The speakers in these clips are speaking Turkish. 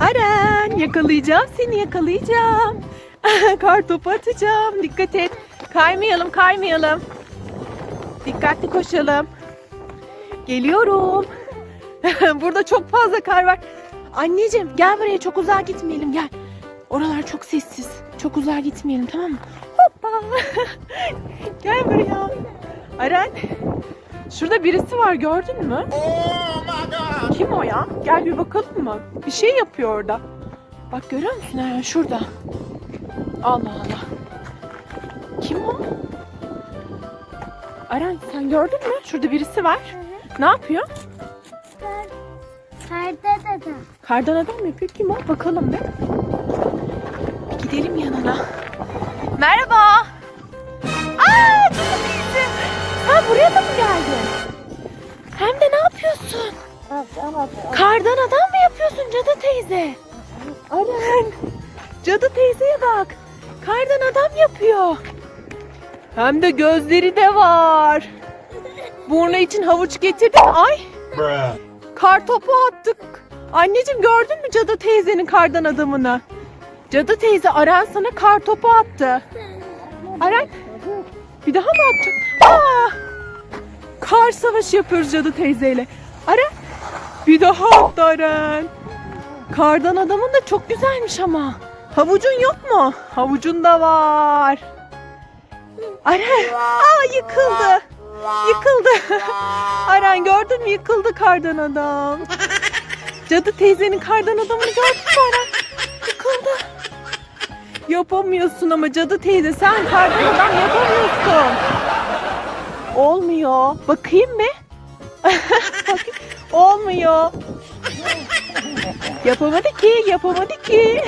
Aren yakalayacağım seni yakalayacağım. Kar topu atacağım. Dikkat et. Kaymayalım kaymayalım. Dikkatli koşalım. Geliyorum. Burada çok fazla kar var. Anneciğim gel buraya çok uzağa gitmeyelim gel. Oralar çok sessiz. Çok uzağa gitmeyelim tamam mı? Hoppa. gel buraya. Aren. Şurada birisi var gördün mü? Kim o ya? Gel bir bakalım mı? Bir şey yapıyor orada. Bak görüyor musun Eren şurada. Allah Allah. Kim o? Eren sen gördün mü? Şurada birisi var. Ne yapıyor? Karda da da. Kardan adam mı yapıyor? Kim o? Bakalım. Bir gidelim yanına. Merhaba. Hem de ne yapıyorsun? Kardan adam mı yapıyorsun Cadı teyze? Aren. Cadı teyzeye bak. Kardan adam yapıyor. Hem de gözleri de var. Burnu için havuç getirdin. Ay kar topu attık. Anneciğim gördün mü Cadı teyzenin kardan adamını? Cadı teyze Aren sana kar topu attı. Aren bir daha mı attı? Aa! Kar savaşı yapıyoruz Cadı teyzeyle. Aren bir daha Aren. Kardan adamın da çok güzelmiş ama. Havucun yok mu? Havucun da var. Aren. Aa yıkıldı. Yıkıldı. Aren gördün mü yıkıldı kardan adam. Cadı teyzenin kardan adamını gördün mü Aren? Yıkıldı. Yapamıyorsun ama cadı teyze sen kardan adam yapamıyorsun. Olmuyor. Bakayım mı? Olmuyor. Yapamadı ki, yapamadı ki.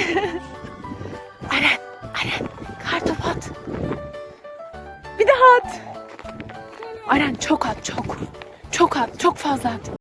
Aren, Aren, kartopu at. Bir daha at. Aren çok at, çok. Çok at, çok fazla at.